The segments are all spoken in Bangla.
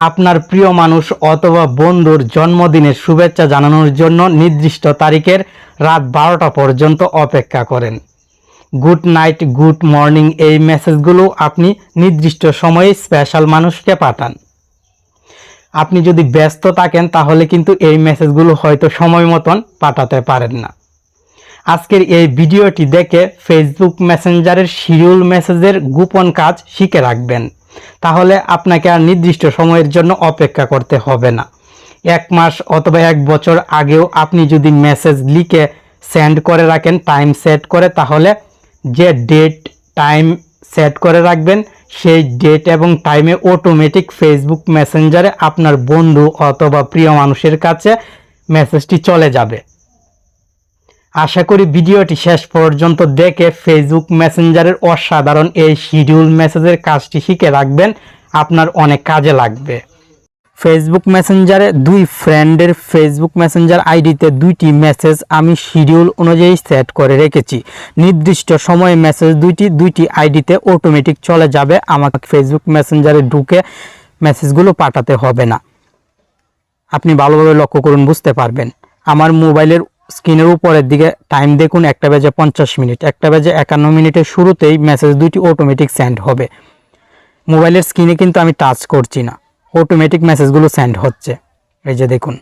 আপনার প্রিয় মানুষ অথবা বন্ধুর জন্মদিনের শুভেচ্ছা জানানোর জন্য নির্দিষ্ট তারিখের রাত বারোটা পর্যন্ত অপেক্ষা করেন। গুড নাইট, গুড মর্নিং এই মেসেজগুলো আপনি নির্দিষ্ট সময়ে স্পেশাল মানুষকে পাঠান। আপনি যদি ব্যস্ত থাকেন তাহলে কিন্তু এই মেসেজগুলো হয়তো সময় মতন পাঠাতে পারেন না। আজকের এই ভিডিওটি দেখে ফেসবুক মেসেঞ্জারের শিডিউল মেসেজের গোপন কাজ শিখে রাখবেন। তাহলে আপনাকে আর নির্দিষ্ট সময়ের জন্য অপেক্ষা করতে হবে না। এক মাস অথবা এক বছর আগেও আপনি যদি মেসেজ লিখে সেন্ড করে রাখেন, টাইম সেট করে, তাহলে যে ডেট, টাইম সেট করে রাখবেন, সেই ডেট এবং টাইমে অটোমেটিক ফেসবুক মেসেঞ্জারে আপনার বন্ধু অথবা প্রিয় মানুষের কাছে মেসেজটি চলে যাবে। আশা করি ভিডিওটি শেষ পর্যন্ত দেখে ফেসবুক মেসেঞ্জারের অসাধারণ এই শিডিউল মেসেজের কাজটি শিখে রাখবেন। আপনার অনেক কাজে লাগবে। ফেসবুক মেসেঞ্জারে দুই ফ্রেন্ডের ফেসবুক মেসেঞ্জার আইডিতে দুইটি মেসেজ আমি শিডিউল অনুযায়ী সেট করে রেখেছি। নির্দিষ্ট সময়ে মেসেজ দুইটি দুইটি আইডিতে অটোমেটিক চলে যাবে। আমাকে ফেসবুক মেসেঞ্জারে ঢুকে মেসেজগুলো পাঠাতে হবে না। আপনি ভালোভাবে লক্ষ্য করুন, বুঝতে পারবেন। আমার মোবাইলের স্ক্রিনের উপরের দিকে টাইম দেখুন, একটা বেজে পঞ্চাশ মিনিট। একটা বেজে একান্ন মিনিটের শুরুতেই মেসেজ দুইটি অটোমেটিক সেন্ড হবে। মোবাইলের স্ক্রিনে কিন্তু আমি টাচ করছি না। অটোমেটিক মেসেজগুলো সেন্ড হচ্ছে। এই যে দেখুন।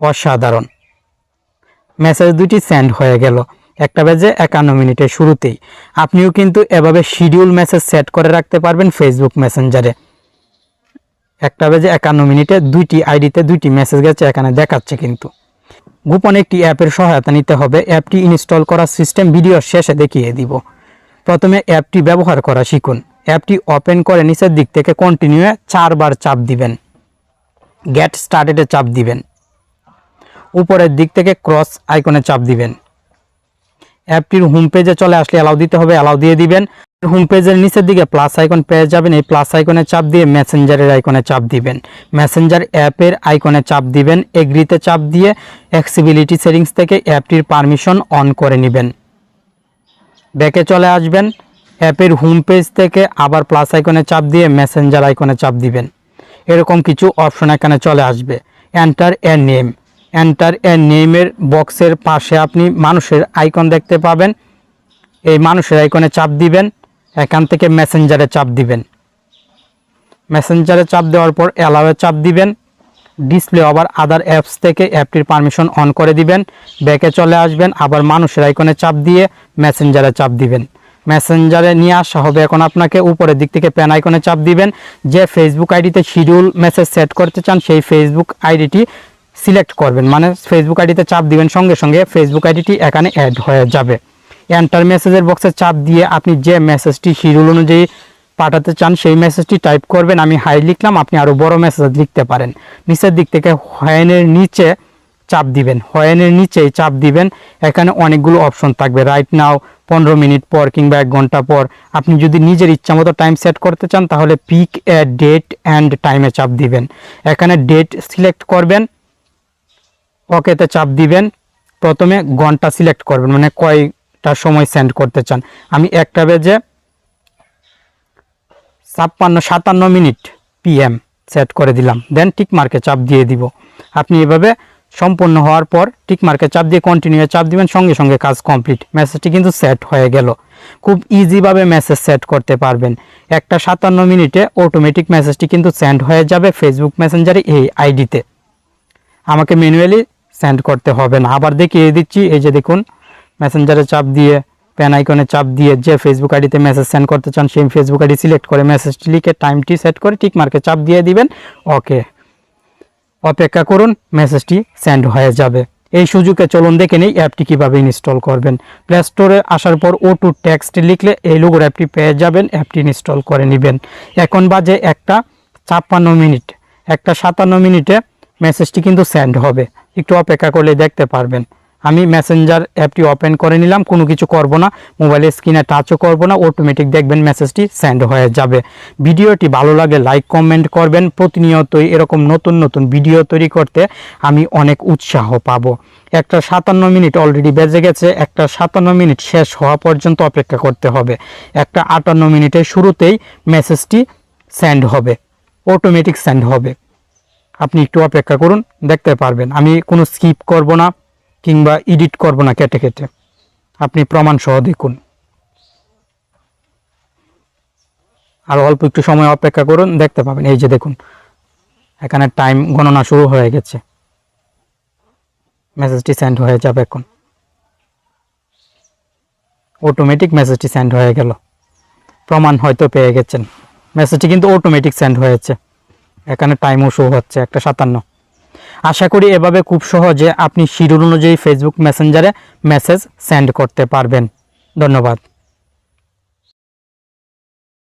অসাধারণ। মেসেজ দুটি সেন্ড হয়ে গেল। একটা বেজে একান্ন মিনিটের শুরুতেই। আপনিও কিন্তু এভাবে শিডিউল মেসেজ সেট করে রাখতে পারবেন ফেসবুক মেসেঞ্জারে একটা বেজে একান্ন মিনিটে দুইটি আইডিতে দুইটি মেসেজ গেছে, এখানে দেখাচ্ছে কিন্তু। গোপন একটি অ্যাপের সহায়তা নিতে হবে। অ্যাপটি ইনস্টল করার সিস্টেম ভিডিও শেষে দেখিয়ে দিব। প্রথমে অ্যাপটি ব্যবহার করা শিখুন। অ্যাপটি ওপেন করে নিচের দিক থেকে কন্টিনিউয়ে চারবার চাপ দিবেন। গেট স্টার্টেডে চাপ দিবেন। উপরের দিক থেকে ক্রস আইকনে চাপ দিবেন। অ্যাপটির হোম পেজে চলে আসলে অ্যালাউ দিতে হবে অ্যালাউ দিয়ে দিবেন। হোম পেজের নিচের দিকে প্লাস আইকন পেয়ে যাবেন। এই প্লাস আইকনে চাপ দিয়ে মেসেঞ্জারের আইকনে চাপ দিবেন। মেসেঞ্জার অ্যাপের আইকনে চাপ দিবেন। এগ্রিতে চাপ দিয়ে অ্যাক্সিবিলিটি সেটিংস থেকে অ্যাপটির পারমিশন অন করে নেবেন। ব্যাকে চলে আসবেন। অ্যাপের হোম পেজ থেকে আবার প্লাস আইকনে চাপ দিয়ে মেসেঞ্জার আইকনে চাপ দিবেন। এরকম কিছু অপশন এখানে চলে আসবে। Enter a name enter a নেমের বক্সের পাশে আপনি মানুষের আইকন দেখতে পাবেন। এই মানুষের আইকনে চাপ দিবেন। এখান থেকে মেসেঞ্জারে চাপ দিবেন। মেসেঞ্জারে চাপ দেওয়ার পর অ্যালাওয়ে চাপ দিবেন। ডিসপ্লে আবার আদার অ্যাপস থেকে অ্যাপটির পারমিশন অন করে দিবেন। ব্যাকে চলে আসবেন, আবার মানুষের আইকনে চাপ দিয়ে মেসেঞ্জারে চাপ দিবেন। মেসেঞ্জারে নিয়ে আসা হবে এখন আপনাকে উপরের দিক থেকে প্যান আইকনে চাপ দিবেন। যে ফেসবুক আইডিতে শিডিউল মেসেজ সেট করতে চান, সেই ফেসবুক আইডিটি সিলেক্ট করবেন। মানে ফেসবুক আইডিতে চাপ দিবেন, সঙ্গে সঙ্গে ফেসবুক আইডিটি এখানে অ্যাড হয়ে যাবে। এন্টার মেসেজের বক্সে চাপ দিয়ে আপনি যে মেসেজটি শিডিউল অনুযায়ী পাঠাতে চান, সেই মেসেজটি টাইপ করবেন। আমি হাই লিখলাম, আপনি আরও বড় মেসেজ লিখতে পারেন। নিচের দিক থেকে হয়েনের নিচে চাপ দিবেন। হয়েনের নিচেই চাপ দিবেন। এখানে অনেকগুলো অপশন থাকবে। রাইট নাও পনেরো মিনিট পর কিংবা এক ঘণ্টা পর। আপনি যদি নিজের ইচ্ছা মতো টাইম সেট করতে চান, তাহলে পিক এ ডেট অ্যান্ড টাইমে চাপ দিবেন। এখানে ডেট সিলেক্ট করবেন। ওকেতে চাপ দিবেন। প্রথমে ঘণ্টা সিলেক্ট করবেন। মানে কয়টা সময় সেন্ড করতে চান। আমি একটা বেজে ছাপ্পান্ন, সাতান্ন মিনিট পিএম সেট করে দিলাম। দেন টিক মার্কে চাপ দিয়ে দিব। আপনি এভাবে সম্পূর্ণ হওয়ার পর টিক মার্কে চাপ দিয়ে কন্টিনিউ চাপ দিবেন, সঙ্গে সঙ্গে কাজ কমপ্লিট মেসেজটি কিন্তু সেট হয়ে গেল। খুব ইজিভাবে মেসেজ সেট করতে পারবেন। একটা সাতান্ন মিনিটে অটোমেটিক মেসেজটি কিন্তু সেন্ড হয়ে যাবে ফেসবুক মেসেঞ্জারে এই আইডিতে আমাকে ম্যানুয়ালি সেন্ড করতে হবে না। আবার দেখিয়ে দিচ্ছি, এই যে দেখুন মেসেঞ্জারে চাপ দিয়ে প্যান আইকনে চাপ দিয়ে যে ফেসবুক আইডিতে মেসেজ সেন্ড করতে চান, সেই ফেসবুক আইডি সিলেক্ট করে মেসেজটি লিখে টাইমটি সেট করে টিক মার্কে চাপ দিয়ে দিবেন। ওকে অপেক্ষা করুন মেসেজটি সেন্ড হয়ে যাবে। এই সুযোগে চলুন দেখে নিই অ্যাপটি কীভাবে ইনস্টল করবেন। প্লে স্টোরে আসার পর ও টু টেক্সট লিখলে এই লোগোর অ্যাপটি পেয়ে যাবেন অ্যাপটি ইনস্টল করে নেবেন। এখন বাজে একটা ছাপ্পান্ন মিনিট। একটা সাতান্ন মিনিটে মেসেজটি কিন্তু সেন্ড হবে। একটু অপেক্ষা করলে দেখতে পারবেন। আমি মেসেঞ্জার অ্যাপটি ওপেন করে নিলাম, কোনো কিছু করব না মোবাইলের স্ক্রিনে টাচও করব না অটোমেটিক দেখবেন মেসেজটি সেন্ড হয়ে যাবে। ভিডিওটি ভালো লাগে লাইক কমেন্ট করবেন, প্রতিনিয়তই এরকম নতুন নতুন ভিডিও তৈরি করতে আমি অনেক উৎসাহ পাবো। একটা সাতান্ন মিনিট অলরেডি বেজে গেছে, একটা সাতান্ন মিনিট শেষ হওয়া পর্যন্ত অপেক্ষা করতে হবে। একটা আটান্ন মিনিটের শুরুতেই মেসেজটি সেন্ড হবে অটোমেটিক সেন্ড হবে। আপনি একটু অপেক্ষা করুন, দেখতে পারবেন। আমি কোনো স্কিপ করব না। কিংবা এডিট করব না কেটে কেটে। আপনি প্রমাণ সহ দেখুন। আর অল্প একটু সময় অপেক্ষা করুন, দেখতে পাবেন। এই যে দেখুন, এখানে টাইম গণনা শুরু হয়ে গেছে। মেসেজটি সেন্ড হয়ে যাবে এখন। অটোমেটিক মেসেজটি সেন্ড হয়ে গেল। প্রমাণ হয়তো পেয়ে গেছেন। মেসেজটি কিন্তু অটোমেটিক সেন্ড হয়েছে। এখানে টাইমও শো হচ্ছে, একটা সাতান্ন। আশা করি এভাবে খুব সহজে আপনি শিডিউল অনুযায়ী ফেসবুক মেসেঞ্জারে মেসেজ সেন্ড করতে পারবেন। ধন্যবাদ।